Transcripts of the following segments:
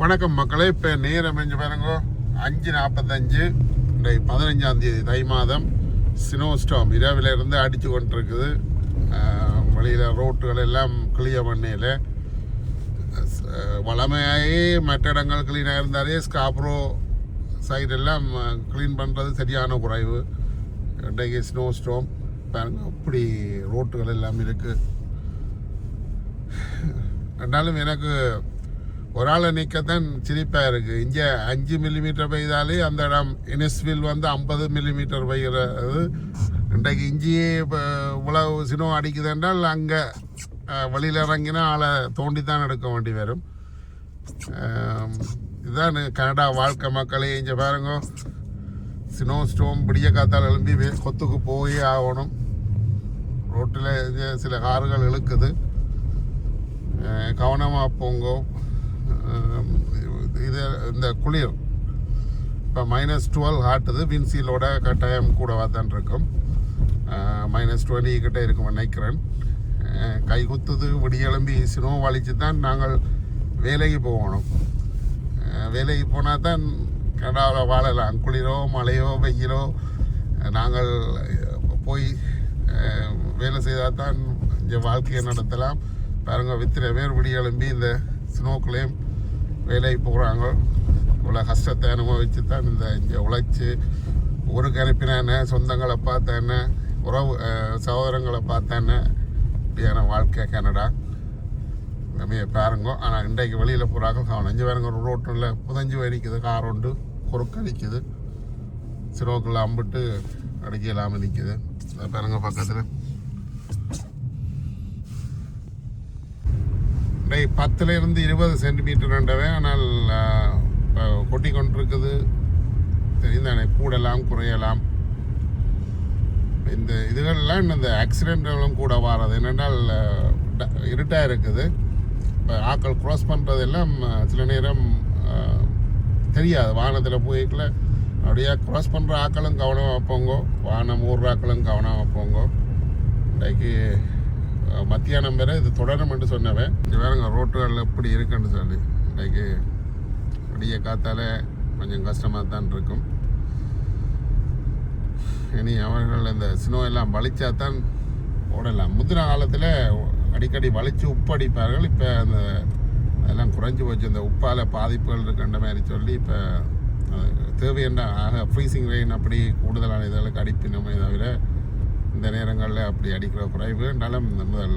வணக்கம் மக்களே இப்போ நேரம் கொஞ்சம் பாருங்க. அஞ்சு நாற்பத்தஞ்சு இன்றைக்கு பதினஞ்சாம் தேதி தை மாதம். ஸ்னோ ஸ்டாம் இரவில் இருந்து அடித்து கொண்டிருக்குது. வழியில் ரோட்டுகள் எல்லாம் கிளியர் பண்ணையில். வளமையாகவே மற்ற இடங்கள் க்ளீனாக இருந்தாலே ஸ்காப்ரோ சைடு எல்லாம் க்ளீன் பண்ணுறது சரியான குறைவு. இன்றைக்கு ஸ்னோ ஸ்டோம் பாருங்க அப்படி ரோட்டுகள் எல்லாம் இருக்குது ரெண்டாலும் எனக்கு ஒரு ஆளை நிற்கத்தான் சிரிப்பாக இருக்குது இங்கே அஞ்சு மில்லிமீட்டர் பெய்தாலே அந்த இடம் இனிஸ்வில் வந்து ஐம்பது மில்லிமீட்டர் பெய்கிறது. இன்றைக்கு இஞ்சியே இப்போ இவ்வளவு சினம் அடிக்குது என்றால் அங்கே வெளியில் இறங்கினா ஆளை தோண்டி தான் எடுக்க வேண்டி வரும். இதுதான் கனடா வாழ்க்கை மக்களே இங்கே பாருங்க. சினோ ஸ்டோம் பிடிய காத்தால் எழும்பி கொத்துக்கு போய் ஆகணும். ரோட்டில் சில கார்கள் இழுக்குது. கவனமாக போங்கோ. இது இந்த குளிர். இப்போ மைனஸ் டுவெல் ஹாட்டுது வின்சீலோட கட்டாயம் கூடவா தான் இருக்கும். மைனஸ் டுவெண்ட்டி கிட்டே இருக்கும் நினைக்கிறேன். கை குத்துது விடியெலும்பி சினோ வலிச்சு தான் நாங்கள் வேலைக்கு போகணும். வேலைக்கு போனால் தான் கனடாவில் வாழலாம். குளிரோ மழையோ வெயிலோ நாங்கள் போய் வேலை செய்தால் தான் இங்கே வாழ்க்கையை நடத்தலாம். பாருங்கள் வித்திர பேர் விடியெலும்பி இந்த இந்த ஸ்னோக்குள்ளேயும் வேலைக்கு போகிறாங்க இவ்வளோ கஷ்டத்தை அனுபவித்து தான் இந்த இங்கே உழைச்சி ஊருக்கு அனுப்பின சொந்தங்களை பார்த்தேன்னு உறவு சகோதரங்களை பார்த்தேன்னு இப்படியான வாழ்க்கை கனடா. நம்ம பாருங்க. ஆனால் இன்றைக்கு வெளியில் போகிறாங்க கவனஞ்சு அஞ்சு பாருங்க. ரோட்டில் புதஞ்சு வரிக்குது கார் உண்டு. குறுக்கடிக்குது சிரோக்கில் அம்பிட்டு அடிக்க இல்லாமல் நிற்குது பாருங்க பக்கத்தில். டே பத்துலேருந்து இருபது சென்டிமீட்டர் ரெண்டவே ஆனால் இப்போ கொட்டி கொண்டிருக்குது. தெரிந்தானே கூடலாம் குறையலாம். இந்த இதுகள்லாம் இந்த ஆக்சிடென்ட்களும் கூட வர்றது என்னென்னால் இருட்டாக இருக்குது. இப்போ ஆக்கள் க்ராஸ் பண்ணுறதெல்லாம் சில நேரம் தெரியாது. வானத்தில் போய்க்கல. அப்படியே க்ராஸ் பண்ணுற ஆக்களும் கவனமாக வைப்போங்கோ வானம் ஊர்ற ஆக்களும் கவனமாக வைப்போங்கோ இன்றைக்கு மத்தியானம் வேற இது தொடரும் என்று சொன்னவன். இங்கே வேறுங்க ரோட்டுகள் எப்படி இருக்குன்னு சொல்லி. இன்றைக்கு விடிய காத்தால கொஞ்சம் கஷ்டமாக தான் இருக்கும். இனி அவர்கள் இந்த ஸ்னோ எல்லாம் வலிச்சா தான் ஓடலாம். முந்தின காலத்தில் அடிக்கடி வலிச்சு உப்பு அடிப்பார்கள் இப்போ அந்த அதெல்லாம் குறைஞ்சி போச்சு. இந்த உப்பால் பாதிப்புகள் இருக்கின்ற மாதிரி சொல்லி இப்போ தேவையான ஆக ஃப்ரீசிங் ரெயின் அப்படி கூடுதலான இதற்கு அடிப்பினமே தவிர இந்த நேரங்களில் அப்படி அடிக்கிற குறைவு இருந்தாலும் இந்த முதல்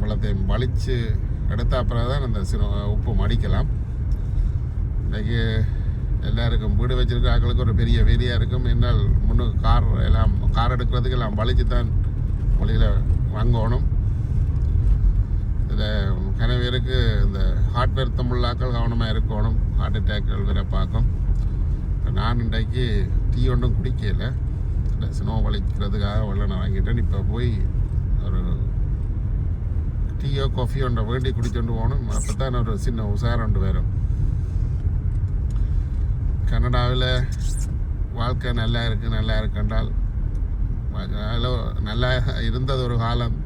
வெள்ளத்தை வலித்து எடுத்த பிறகு தான் அந்த சிறு உப்பு மடிக்கலாம். இன்றைக்கு எல்லாருக்கும் வீடு வச்சுருக்க ஆக்களுக்கு ஒரு பெரிய வேலையாக இருக்கும். என்னால் முன்னுக்கு கார் எல்லாம் கார் எடுக்கிறதுக்கு எல்லாம் வலிச்சு தான் வழியில் வாங்கணும். இதில் கனவேருக்கு இந்த ஹார்ட்வேர் வருத்தமுள்ள கவனமாக இருக்கணும். ஹார்ட் அட்டாக்கள் வேற பார்க்கும். நான் இன்றைக்கு டீ ஒன்றும் குடிக்கலை. வளைச்சிட்டேன் ஸ்னோ வளைக்கிறதுக்காக வெள்ளை நான் வாங்கிட்டேன். இப்போ போய் ஒரு டீயோ காஃபியோ ஒன்றை வேண்டி குடிச்சுட்டு போகணும். அப்போ தான் ஒரு சின்ன உசாரம் ஒன்று வரும். கனடாவில் வாழ்க்கை நல்லா இருக்குது நல்லா இருக்குன்றால் அதில் நல்லா இருந்தது ஒரு காலம்.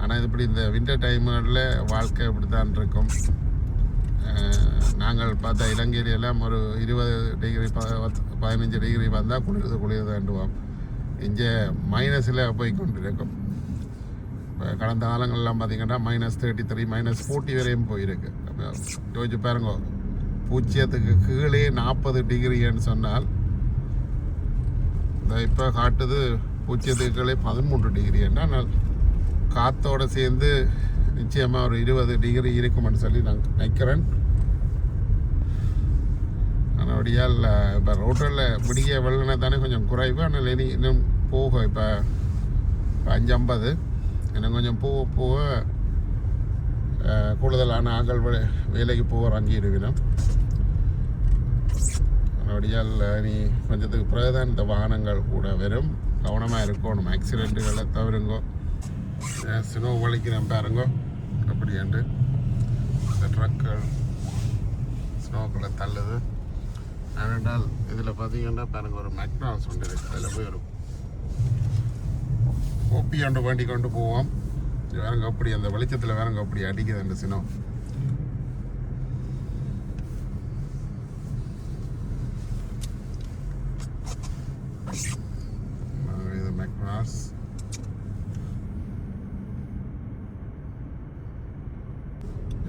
ஆனால் இப்படி இந்த வின்டர் டைமில் வாழ்க்கை இப்படி தான் இருக்கும். நாங்கள் பார்த்த இலங்கையில் எல்லாம் ஒரு இருபது டிகிரி பதினஞ்சு டிகிரி வந்தால் குளிர்ந்து வேண்டுவோம் இங்கே மைனஸில் போய் கொண்டிருக்கும். இப்போ கடந்த காலங்கள்லாம் பார்த்தீங்கன்னா minus thirty three minus forty வரையும் போயிருக்கு. அப்போ யோசிச்சு பாருங்க பூஜ்ஜியத்துக்கு கீழே நாற்பது டிகிரின்னு சொன்னால் இந்த இப்போ காட்டுது பூஜ்ஜியத்துக்கு கீழே பதிமூன்று டிகிரி ஆனால் காத்தோட சேர்ந்து நிச்சயமாக ஒரு இருபது டிகிரி இருக்கும்னு சொல்லி நான் நினைக்கிறேன். ஆனபடியால் இப்போ ரோட்டில் விடிய வெள்ளனை தானே கொஞ்சம் குறைவு. ஆனால் இனி இன்னும் போக இப்போ இப்போ அஞ்சு ஐம்பது இன்னும் கொஞ்சம் போக போக கூடுதலான ஆக்கள் வே- வேலைக்கு போக இறங்கிடுவினோம் இல்லை இனி கொஞ்சத்துக்கு பிறகுதான் இந்த வாகனங்கள் கூட வரும். கவனமாக இருக்கணும். ஆக்சிடெண்ட்டுகளை தவிருங்கோ. ஸ்னோ வலிக்கிறேன் பாருங்கோ. அப்படியாண்டு. இந்த ட்ரக்குகள் ஸ்னோக்குள்ளே தள்ளுது. ஏனென்றால் இதில் பார்த்தீங்கன்னா பாருங்கள் ஒரு மெக்டானல்ஸ் ஒன்று இருக்கு. அதில் போய் ஒரு கோப்பி ஒன்று வண்டி கொண்டு போவோம். வேறங்க அப்படி அந்த வெளிச்சத்தில் வேறங்க அப்படி அடிக்குது அந்த சினம். இது மெக்டானல்ஸ்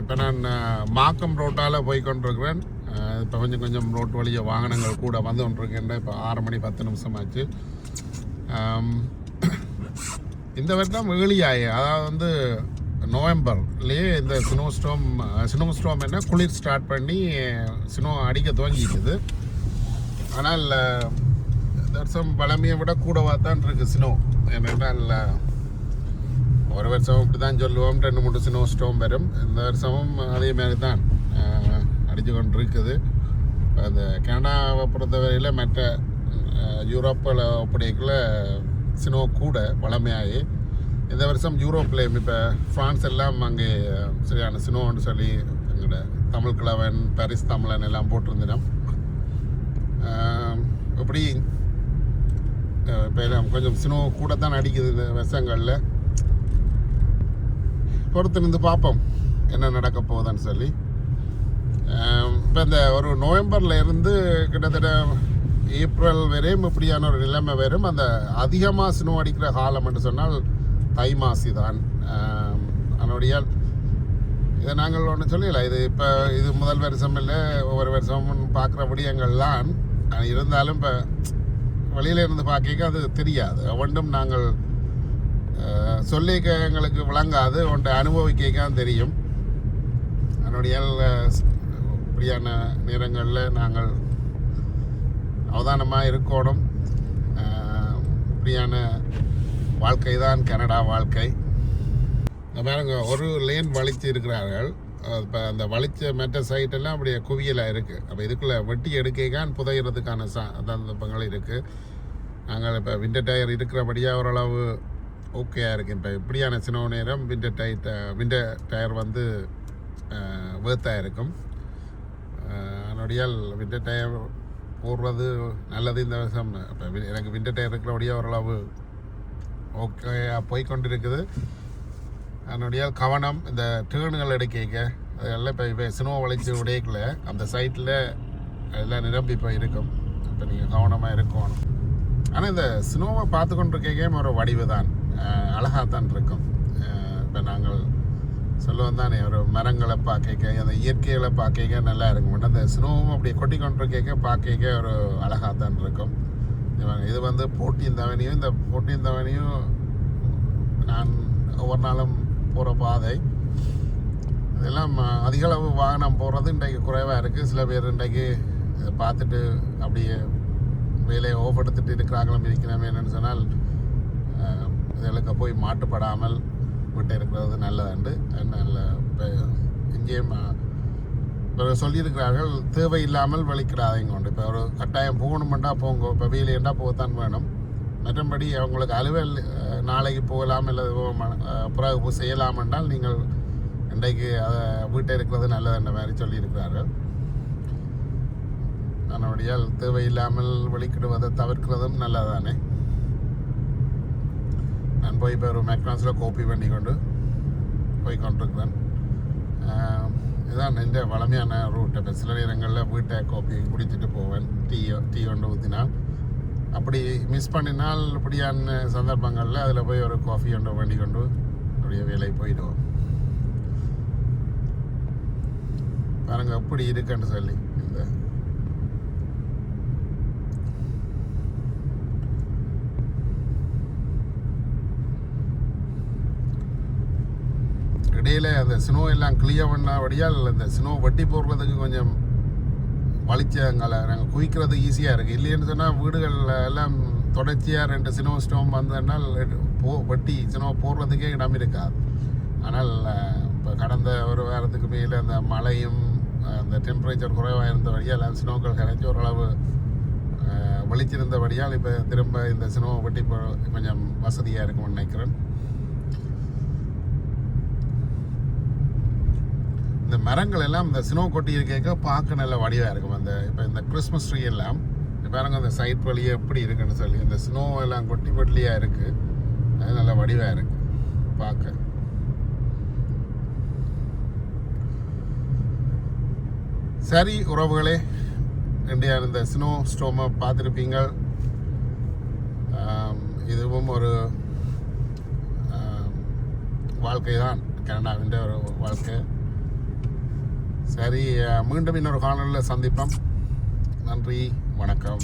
இப்போ நான் மாக்கம் ரோட்டால் போய் கொண்டிருக்கிறேன். இப்போ கொஞ்சம் கொஞ்சம் ரோட்டு வழிய வாகனங்கள் கூட வந்து கொண்டிருக்கின்ற இப்போ ஆறு மணி பத்து நிமிஷம் ஆச்சு இந்த வருடம் வெளியாகி அதாவது வந்து நவம்பர்லேயே இந்த ஸ்னோ ஸ்டோம் ஸ்னோ ஸ்டோம் என்ன குளிர் ஸ்டார்ட் பண்ணி ஸ்னோ அடிக்க துவங்கிட்டுது ஆனால் வருஷம் பழமையை விட கூடவா தான் இருக்குது ஸ்னோ என்னென்னால் ஒரு வருஷம் இப்படி தான் சொல்லுவோம் ரெண்டு மூணு ஸ்னோ ஸ்டோம் வரும். இந்த வருஷமும் அதே மாதிரி தான் அஹ், கொண்டு இருக்குது அந்த கனடாவை பொறுத்தவரையில் மற்ற யூரோப்பில் ஒப்படைக்கல சினோ கூட வளமையாகி இந்த வருஷம் யூரோப்லேயும் இப்போ ஃப்ரான்ஸ் எல்லாம் அங்கே சரியான ஸ்னோன்னு சொல்லி எங்களோட தமிழ் கிழவன் பாரிஸ் தமிழன் எல்லாம் போட்டிருந்தினோம் ஆஹ் இப்படி இப்போ கொஞ்சம் ஸ்னோ கூட தான் அடிக்குது இந்த வருஷங்களில். பொறுத்து நின்று பார்ப்போம். என்ன நடக்க போகுதுன்னு சொல்லி. இப்போ இந்த ஒரு நவம்பர்லேருந்து கிட்டத்தட்ட ஏப்ரல் வரையும் இப்படியான ஒரு நிலைமை வரும். அந்த அதிகமாக ஸ்னோ அடிக்கிற காலம் என்று சொன்னால் தை மாசி தான் அதனுடைய இதை நாங்கள் ஒன்றும் சொல்லல. இது இப்போ இது முதல் வருஷம் இல்லை ஒவ்வொரு வருஷமும் பார்க்குற விடயங்கள்லாம் இருந்தாலும் இப்போ வெளியில இருந்து பார்க்க அது தெரியாது. ஒன்றும் நாங்கள் சொல்லிக்க எங்களுக்கு விளங்காது. ஒன்றை அனுபவிக்க தான் தெரியும். அதனுடைய இப்படியான நேரங்களில் நாங்கள் அவதானமாக இருக்கணும். இப்படியான வாழ்க்கை தான் கனடா வாழ்க்கை. இந்த பாருங்க ஒரு லேன் வலிச்சு இருக்கிறார்கள். இப்போ அந்த வலிச்ச மெட்ட சைட்டெல்லாம் அப்படியே குவியலாக இருக்குது அப்போ இதுக்குள்ளே வெட்டி எடுக்கான் புதையிறதுக்கான ச சந்தர்ப்பங்கள் இருக்குது நாங்கள் இப்போ விண்டர் டயர் இருக்கிறபடியாக ஓரளவு ஓகேயாக இருக்குது இப்போ இப்படியான சின்ன நேரம் விண்டர் டயர் விண்டர் டயர் வந்து வேர்த்தாக இருக்கும். அதனுடையால் விண்டர் டயர் போடுறது நல்லது இந்த வருஷம். இப்போ எனக்கு விண்டர் டயர் இருக்கிறபடியாக ஓரளவு ஓகே போய்கொண்டிருக்குது அதனுடைய கவனம் இந்த டேர்னுகள் எடுக்க அதெல்லாம் இப்போ இப்போ சினிமா வளைச்சி உடையக்கில். அந்த சைட்டில் எல்லாம் நிரம்பி இப்போ இருக்கும் இப்போ நீங்கள் கவனமாக இருக்கணும். ஆனால் இந்த சினிமாவை பார்த்து கொண்டிருக்கேன் ஒரு வடிவு தான். அழகாக தான் இருக்கும். இப்போ நாங்கள் சொல்லுவோம் தானே ஒரு மரங்களை பார்க்க அந்த இயற்கைகளை பார்க்க நல்லா இருக்கும். அந்த ஸ்னோவும் அப்படியே கொட்டி கொண்டிருக்க பார்க்க ஒரு அழகாக தான் இருக்கும். இது வந்து போட்டியின் தவணையும் இந்த போட்டியின் தவணையும் நான் ஒவ்வொரு நாளும் போகிற பாதை. இதெல்லாம் அதிகளவு வாகனம் போகிறது இன்றைக்கு குறைவாக இருக்குது சில பேர் இன்றைக்கு இதை பார்த்துட்டு அப்படியே வேலையை ஓப்படுத்திட்டு இருக்கிறாங்களும் இருக்கிறோம் என்னென்னு சொன்னால் இதுகளுக்கு போய் மாட்டுப்படாமல் விட்டு இருக்கிறது நல்லதுண்டு. நல்ல இப்போ இங்கேயும் இப்போ சொல்லியிருக்கிறார்கள் தேவையில்லாமல் வலிக்கிறாதைங்க உண்டு இப்போ ஒரு கட்டாயம் போகணுமெண்டா போங்க இப்போ வெயிலேண்டா போகத்தான் வேணும். மற்றபடி அவங்களுக்கு அலுவல் நாளைக்கு போகலாம் இல்லை பிறகு போய் செய்யலாம் என்றால் நீங்கள் இன்றைக்கு அதை வீட்டை இருக்கிறது நல்லதுன்ற மாதிரி சொல்லியிருக்கிறார்கள். அதனுடையால் தேவையில்லாமல் வெளிக்கிடுவதை தவிர்க்கிறதும் நல்லதானே நான் போய் இப்போ ஒரு மெக்னாஸில் கோப்பி பண்ணி கொண்டு போய் கொண்டிருக்கிறேன் இதான் இதுதான் வளமையான ரூட் இப்போ சில நேரங்களில் வீட்டை கோப்பி குடிச்சிட்டு போவேன். டீ டீ கொண்டு ஊற்றினால் அப்படி மிஸ் பண்ணினால் இப்படியான சந்தர்ப்பங்களில் அதில் போய் ஒரு காஃபி கொண்டு பண்ணி கொண்டு அப்படியே வேலைக்கு போயிடுவோம் பாருங்கள் எப்படி இருக்குன்னு சொல்லி இந்த இடையில அந்த ஸ்னோ எல்லாம் கிளியர் பண்ணபடியால் அந்த ஸ்னோ வட்டி போடுறதுக்கு கொஞ்சம் வலிச்சங்களை நாங்கள் குவிக்கிறது ஈஸியாக இருக்குது இல்லைன்னு சொன்னால் வீடுகளில் எல்லாம் தொடர்ச்சியாக ரெண்டு ஸ்னோ ஸ்டோம் வந்ததுனால் போ வட்டி ஸ்னோ போடுறதுக்கே இடம் இருக்காது. ஆனால் இப்போ கடந்த ஒரு வாரத்துக்கு மேலே அந்த மழையும் அந்த டெம்பரேச்சர் குறைவாக இருந்தபடியால் அந்த ஸ்னோக்கள் கிடைச்சி ஓரளவு அஹ், வெளிச்சிருந்தபடியால் இப்போ திரும்ப இந்த ஸ்னோ வட்டி போ கொஞ்சம் வசதியாக இருக்கும்னு நினைக்கிறேன். இந்த மரங்கள் எல்லாம் இந்த ஸ்னோ கொட்டி கேட்க பார்க்க நல்ல வடிவாக இருக்கும். அந்த இப்போ இந்த கிறிஸ்மஸ் ட்ரீ எல்லாம் பாருங்க அந்த சைட் வழியே எப்படி இருக்குன்னு சொல்லி இந்த ஸ்னோ எல்லாம் கொட்டி கொட்டிலியாக இருக்கு. அது நல்ல வடிவாக இருக்கு. பார்க்க. சரி உறவுகளே இந்தியா இந்த ஸ்னோ ஸ்டோமை பார்த்துருப்பீங்க? இதுவும் ஒரு வாழ்க்கை தான் கனடாவின் ஒரு வாழ்க்கை. சரி மீண்டும் இன்னொரு காணொலியில் சந்திப்போம். நன்றி வணக்கம்.